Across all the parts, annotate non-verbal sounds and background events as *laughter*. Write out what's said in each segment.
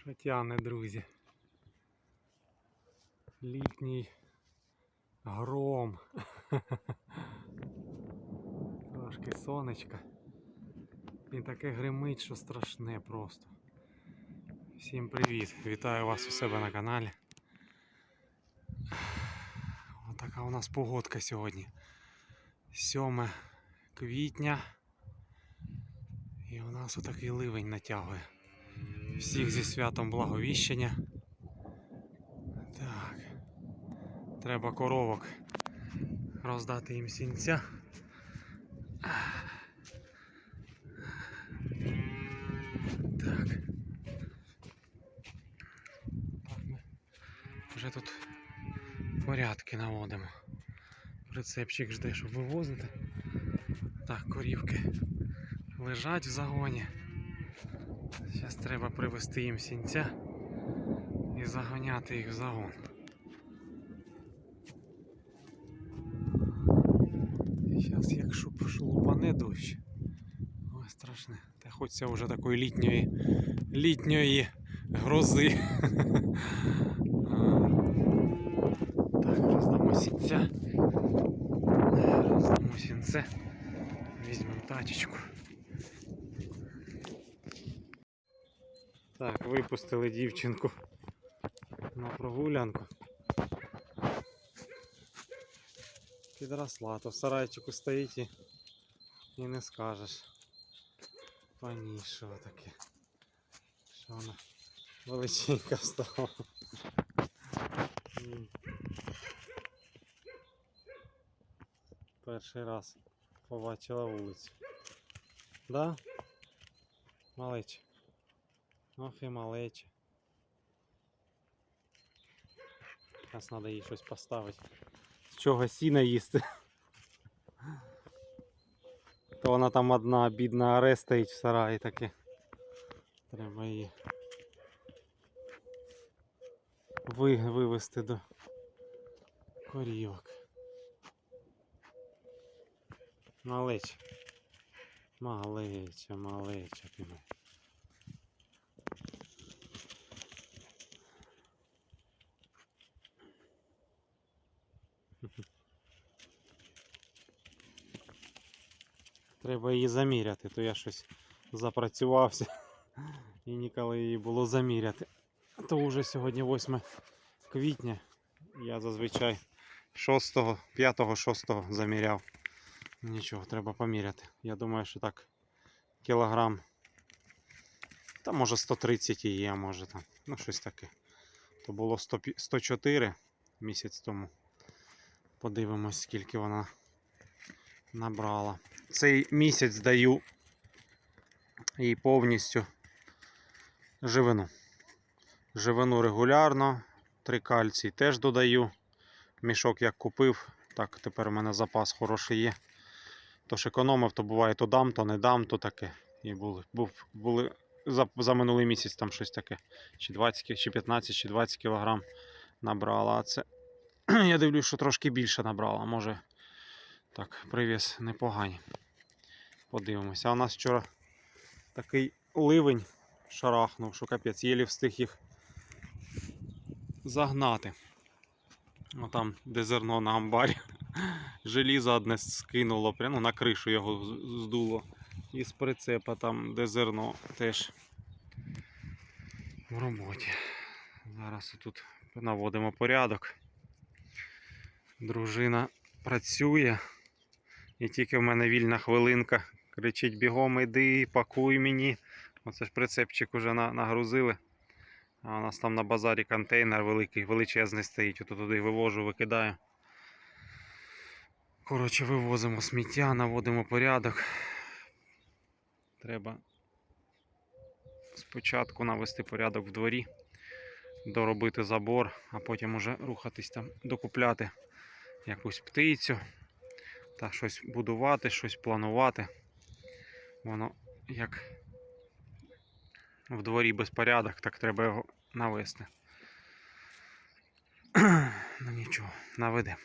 Що тягне, друзі? Літній гром. *laughs* Трошки сонечка. Він таке гримить, що страшне просто. Всім привіт! Вітаю вас у себе на каналі. *sighs* Отака у нас погодка сьогодні. 7 квітня. І у нас отакий ливень натягує. Всіх зі святом благовіщення. Так. Треба коровок роздати їм сінця. Так. Так, ми вже тут порядки наводимо. Прицепчик жде, щоб вивозити. Так, корівки лежать в загоні. Зараз треба привезти їм сінця і заганяти їх в загон. Зараз якщо шелупане дощ. Ой, страшне. Та хочеться вже такої літньої літньої грози. *laughs* Так, роздамо сінця. Роздамо сінце. Візьмемо тачечку. Так, випустили дівчинку на прогулянку. Підросла, то в сарайчику стоїть і, і не скажеш. Панішова таке. Що вона величенька стала. Перший раз побачила вулицю. Да? Малече. Ох і малече. Зараз треба їй щось поставити. З чого сіна їсти. *laughs* То вона там одна бідна аре стоїть в сараї таке. Треба її ви, вивести до корівок. Малече. Малече, малече ти моя. Треба її заміряти, то я щось запрацювався *laughs* і ніколи її було заміряти. То вже сьогодні 8 квітня. Я зазвичай 6, 5, 6 заміряв. Нічого, треба поміряти. Я думаю, що так кілограм. Та може 130 і є, може там. Ну, щось таке. То було 100, 104 місяць тому. Подивимось, скільки вона набрала. Цей місяць даю їй повністю живину. Живину регулярно, три кальцій теж додаю. Мішок як купив, так тепер у мене запас хороший є. Тож економив, то буває то дам, то не дам, то таке. І були, був, були за, за минулий місяць там щось таке. Чи 20, чи 15, чи 20 кілограм набрала. А це *clears throat* я дивлюсь, що трошки більше набрала. Може так, привіз непогані. Подивимося. А у нас вчора такий ливень шарахнув, що капець, єлі встиг їх загнати. Ну там, де зерно на амбарі. *laughs* Желізо одне скинуло, прямо ну, на кришу його здуло. І з прицепа там, де зерно теж в роботі. Зараз тут наводимо порядок. Дружина працює. І тільки в мене вільна хвилинка. Кричить бігом іди, пакуй мені. Оце ж прицепчик уже на, нагрузили. А у нас там на базарі контейнер великий, величезний стоїть. Ото туди вивожу, викидаю. Коротше, вивозимо сміття, наводимо порядок. Треба спочатку навести порядок в дворі, доробити забор, а потім уже рухатись там, докупляти якусь птицю та щось будувати, щось планувати. Воно як в дворі безпорядок, так треба його навести. *clears throat* Ну нічого, наведемо.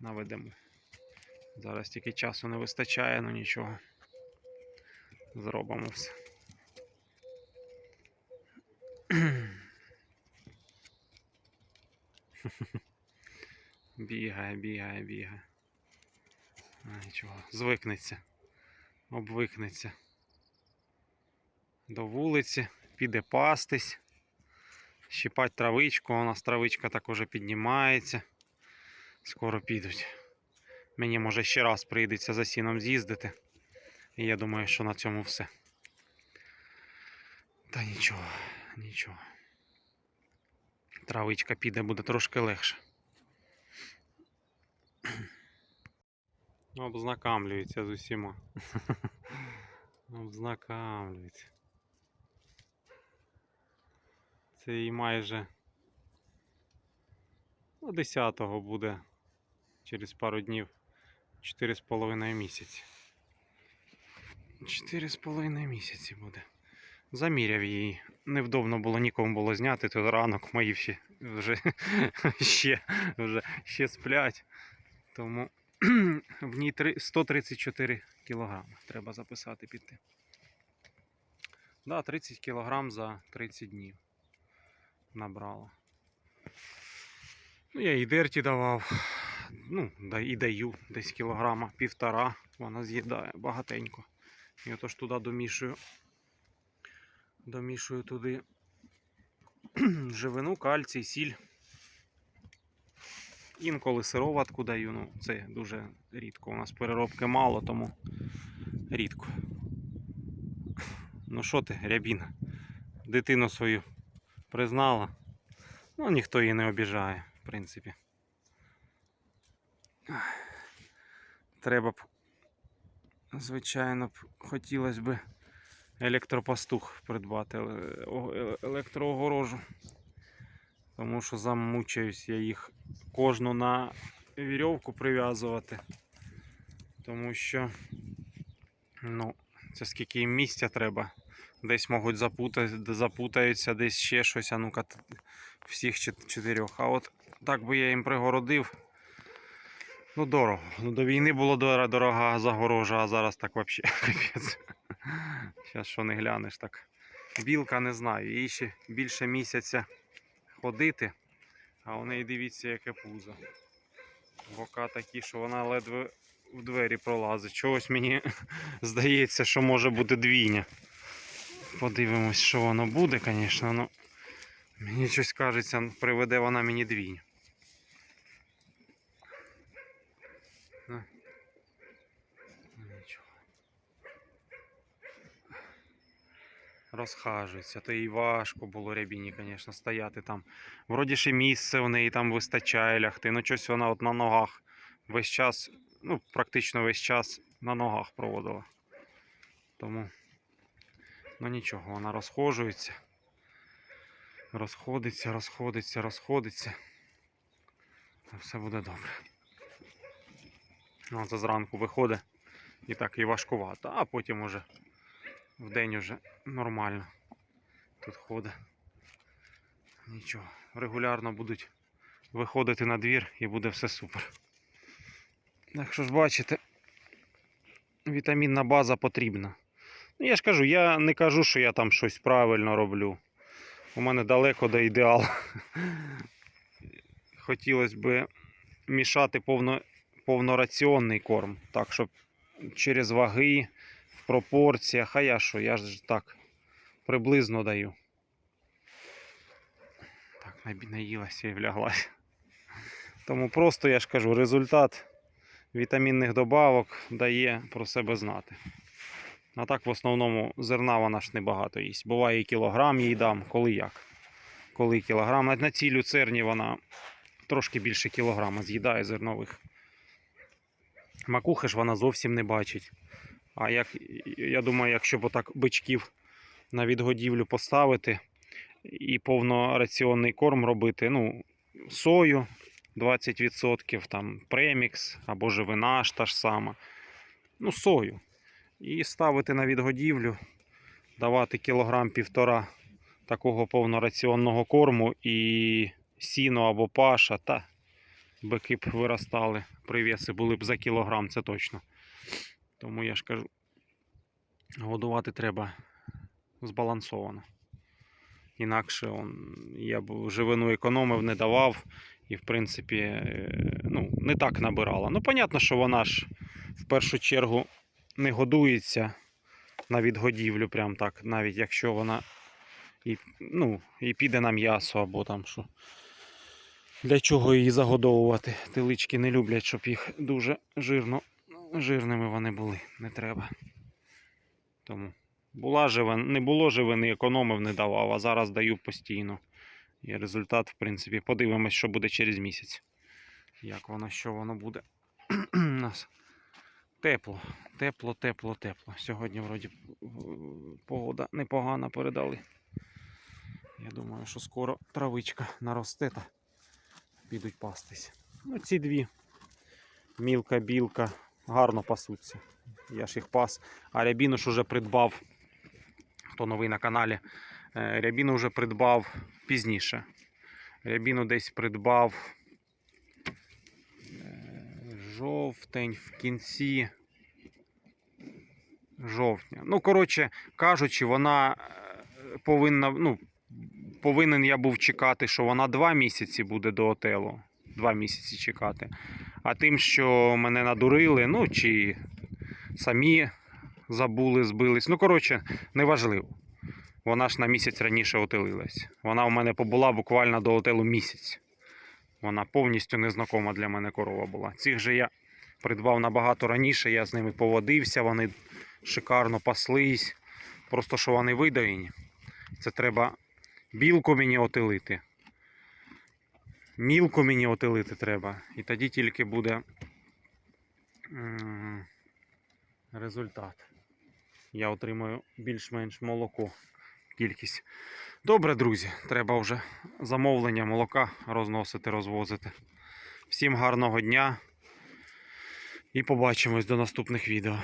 Наведемо. Зараз тільки часу не вистачає, ну нічого. Зробимо все. *clears throat* Бігає, бігає, бігає. Нічого, звикнеться, обвикнеться. До вулиці, піде пастись, щипать травичку, у нас травичка так уже піднімається. Скоро підуть. Мені може ще раз прийдеться за сіном з'їздити. І я думаю, що на цьому все. Та нічого, нічого. Травичка піде, буде трошки легше. Обзнакамлюється з усіма. Обзнакамлюється. Це і майже ну, 10-го буде через пару днів 4,5 місяці. 4,5 місяці буде. Заміряв її. Невдобно було нікому було зняти, то ранок мої всі вже *laughs* ще, вже ще сплять. Тому в ній 134 кілограми треба записати піти. Да, 30 кілограм за 30 днів набрала. Ну, я їй дерті давав. Ну, і даю десь кілограма півтора. Вона з'їдає багатенько. І отож туди домішую. Домішую туди *clears throat* живину, кальцій, сіль. Інколи сироватку даю, ну це дуже рідко. У нас переробки мало, тому рідко. Ну що ти, рябіна? Дитину свою признала. Ну, ніхто її не обіжає, в принципі. Треба б, звичайно, б хотілося б електропастух придбати, е- електроогорожу. Тому що замучаюсь я їх кожну на вірьовку прив'язувати. Тому що, ну, це скільки їм місця треба. Десь можуть запутати, запутаються, десь ще щось, а ну-ка всіх чотирьох. А от так би я їм пригородив. Ну, дорого. Ну, до війни було дорога загорожа, а зараз так взагалі *laughs* капець. Зараз що не глянеш так. Білка не знаю, їй ще більше місяця ходити, а у неї дивіться, яке пузо. Бока такі, що вона ледве в двері пролазить. Чогось мені *laughs* здається, що може бути двійня. Подивимось, що воно буде, звісно, мені щось кажеться, приведе вона мені двійню. Ну. Ну, Нічого. Розхажується, то їй важко було рябіні, звісно, стояти там. Вроді і місце у неї там вистачає лягти. Ну, щось вона от на ногах весь час, ну, практично весь час на ногах проводила. Тому, ну нічого, вона розхожується. Розходиться, розходиться, розходиться. Все буде добре. Ну, це зранку виходить і так і важкувато, а потім уже вдень уже нормально тут ходить. Нічого, регулярно будуть виходити на двір і буде все супер. Якщо ж бачите, вітамінна база потрібна. Ну, я ж кажу, я не кажу, що я там щось правильно роблю. У мене далеко до ідеалу. *laughs* Хотілося б мішати повно, повнораціонний корм, так, щоб через ваги, в пропорціях, а я що, я ж так приблизно даю. Так, наїлася і вляглася. Тому просто я ж кажу, результат вітамінних добавок дає про себе знати. А так в основному зерна вона ж небагато їсть. Буває і кілограм їй дам, коли як. Коли кілограм. На- На цій люцерні вона трошки більше кілограма з'їдає зернових. Макухи ж вона зовсім не бачить. А як, я думаю, якщо б отак бичків на відгодівлю поставити і повнораціонний корм робити, ну, сою 20%, там премікс або живина та ж сама. Ну, сою. І ставити на відгодівлю, давати кілограм півтора такого повнораціонного корму і сіно або паша, та бики б виростали, привіси були б за кілограм, це точно. Тому я ж кажу, годувати треба збалансовано. Інакше он, я б живину економив, не давав. І, в принципі, е, ну, не так набирала. Ну, понятно, що вона ж в першу чергу не годується на відгодівлю, прям так, навіть якщо вона і, ну, і піде на м'ясо або там що. Для чого її загодовувати? Телички не люблять, щоб їх дуже жирно, жирними вони були. Не треба. Тому була живен, не було живини, економив, не давав, а зараз даю постійно. І результат, в принципі, подивимось, що буде через місяць. Як воно, що воно буде. *clears throat* У нас тепло, тепло, тепло, тепло. Сьогодні, вроді, погода непогана передали. Я думаю, що скоро травичка наросте та підуть пастись. Ну, ці дві. Мілка, білка, гарно пасуться. Я ж їх пас. А рябіну ж уже придбав. Хто новий на каналі, е, рябіну вже придбав пізніше. Рябіну десь придбав е, жовтень в кінці жовтня. Ну, коротше кажучи, вона е, повинна, ну, повинен я був чекати, що вона два місяці буде до отелу. Два місяці чекати. А тим, що мене надурили, ну чи самі забули, збились. Ну, коротше, неважливо. Вона ж на місяць раніше отелилась. Вона у мене побула буквально до отелу місяць. Вона повністю незнакома для мене корова була. Цих же я придбав набагато раніше, я з ними поводився, вони шикарно паслись. Просто що вони видаєні. Це треба білку мені отелити. Мілку мені отелити треба. І тоді тільки буде результат. Я отримаю більш-менш молоко. Кількість. Добре, друзі, треба вже замовлення молока розносити, розвозити. Всім гарного дня і побачимось до наступних відео.